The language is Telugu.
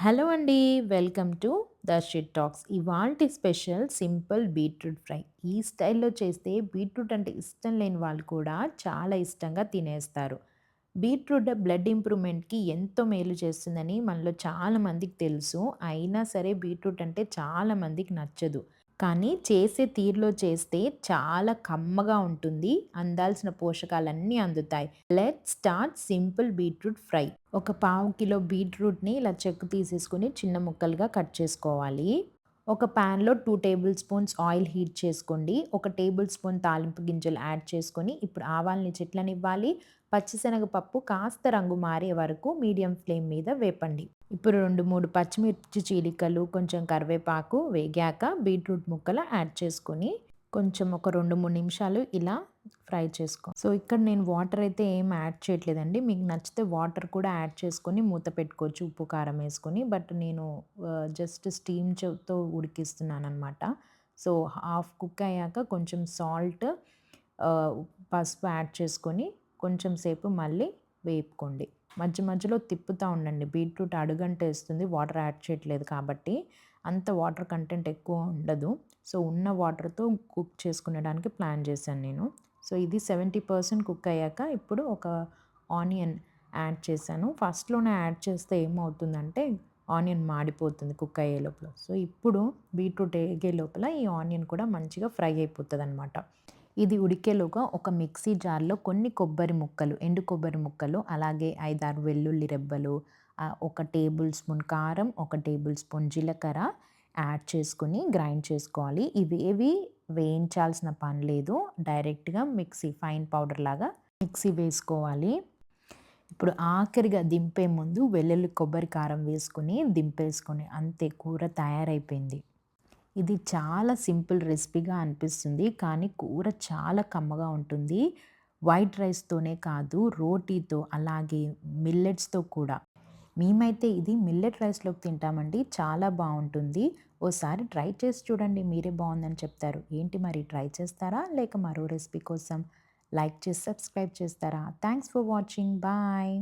హలో అండి. Welcome to the shit talks. ఇవాల్టి స్పెషల్ సింపుల్ బీట్రూట్ ఫ్రై. ఈ స్టైల్‌లో చేస్తే బీట్రూట్ అంటే ఇష్టం లేని వాళ్ళు కూడా చాలా ఇష్టంగా తినేస్తారు. బీట్రూట్ బ్లడ్ ఇంప్రూవ్‌మెంట్‌కి ఎంతో మేలు చేస్తుందని మనలో చాలా మందికి తెలుసు. అయినా సరే బీట్రూట్ అంటే చాలా మందికి నచ్చదు. కానీ చేసే తీరులో చేస్తే చాలా కమ్మగా ఉంటుంది. అందాల్సిన పోషకాలన్నీ అందుతాయి. Let start simple beetroot fry. ఒక పావు కిలో బీట్రూట్‌ని ఇలా చెక్కు తీసేసుకొని చిన్న ముక్కలుగా కట్ చేసుకోవాలి. ఒక ప్యాన్‌లో two tablespoons oil heat చేసుకోండి. ఒక టేబుల్ స్పూన్ తాలింపు గింజలు యాడ్ చేసుకొని ఇప్పుడు ఆవాల్ని చెట్లనివ్వాలి పచ్చిశనగపప్పు కాస్త రంగు మారే వరకు మీడియం ఫ్లేమ్ మీద వేపండి. ఇప్పుడు 2, 3 పచ్చిమిర్చి చీలికలు, కొంచెం కరివేపాకు వేగాక బీట్రూట్ ముక్కలు యాడ్ చేసుకొని కొంచెం ఒక 2, 3 నిమిషాలు ఇలా ఫ్రై చేసుకో సో ఇక్కడ నేను వాటర్ అయితే ఏం యాడ్ చేయట్లేదండి. మీకు నచ్చితే వాటర్ కూడా యాడ్ చేసుకొని మూత పెట్టుకోవచ్చు ఉప్పు, కారం వేసుకొని. బట్ నేను జస్ట్ స్టీమ్ ఉడికిస్తున్నాను అనమాట సో హాఫ్ కుక్ అయ్యాక కొంచెం సాల్ట్ పసుపు యాడ్ చేసుకొని కొంచెం సేపు మళ్ళీ వేపుకోండి. మధ్య మధ్యలో తిప్పుతూ ఉండండి. బీట్రూట్ అడుగంట వేస్తుంది వాటర్ యాడ్ చేయట్లేదు కాబట్టి. అంత వాటర్ కంటెంట్ ఎక్కువ ఉండదు. సో ఉన్న వాటర్‌తో కుక్ చేసుకునేడానికి ప్లాన్ చేశాను నేను. సో ఇది 70% కుక్ అయ్యాక ఇప్పుడు ఒక ఆనియన్ యాడ్ చేశాను. ఫస్ట్‌లోనే యాడ్ చేస్తే ఏమవుతుందంటే ఆనియన్ మాడిపోతుంది కుక్ అయ్యే లోపల. సో ఇప్పుడు బీట్రూట్ ఏగే లోపల ఈ ఆనియన్ కూడా మంచిగా ఫ్రై అయిపోతుంది అనమాట ఇది ఉడికేలోగా ఒక మిక్సీ జార్‌లో కొన్ని కొబ్బరి ముక్కలు, ఎండు కొబ్బరి ముక్కలు, అలాగే 5, 6 వెల్లుల్లి రెబ్బలు, ఒక టేబుల్ స్పూన్ కారం, ఒక టేబుల్ స్పూన్ జీలకర్ర యాడ్ చేసుకొని గ్రైండ్ చేసుకోవాలి. ఇవేవి వేయించాల్సిన పని లేదు. డైరెక్ట్‌గా మిక్సీ ఫైన్ పౌడర్ లాగా మిక్సీ వేసుకోవాలి. ఇప్పుడు ఆఖరిగా దింపే ముందు వెల్లుల్లి కొబ్బరి కారం వేసుకుని దింపేసుకొని అంతే కూర తయారైపోయింది. ఇది చాలా సింపుల్ రెసిపీగా అనిపిస్తుంది. కానీ కూర చాలా కమ్మగా ఉంటుంది. వైట్ రైస్‌తోనే కాదు రోటీతో అలాగే మిల్లెట్స్‌తో కూడా. మేమైతే ఇది మిల్లెట్ రైస్‌లోకి తింటామండి. చాలా బాగుంటుంది ఓసారి ట్రై చేసి చూడండి. మీరే బాగుందని చెప్తారు. ఏంటి మరి ట్రై చేస్తారా? లేక మరో రెసిపీ కోసం లైక్ చేసి సబ్స్క్రైబ్ చేస్తారా? Thanks for watching. బాయ్.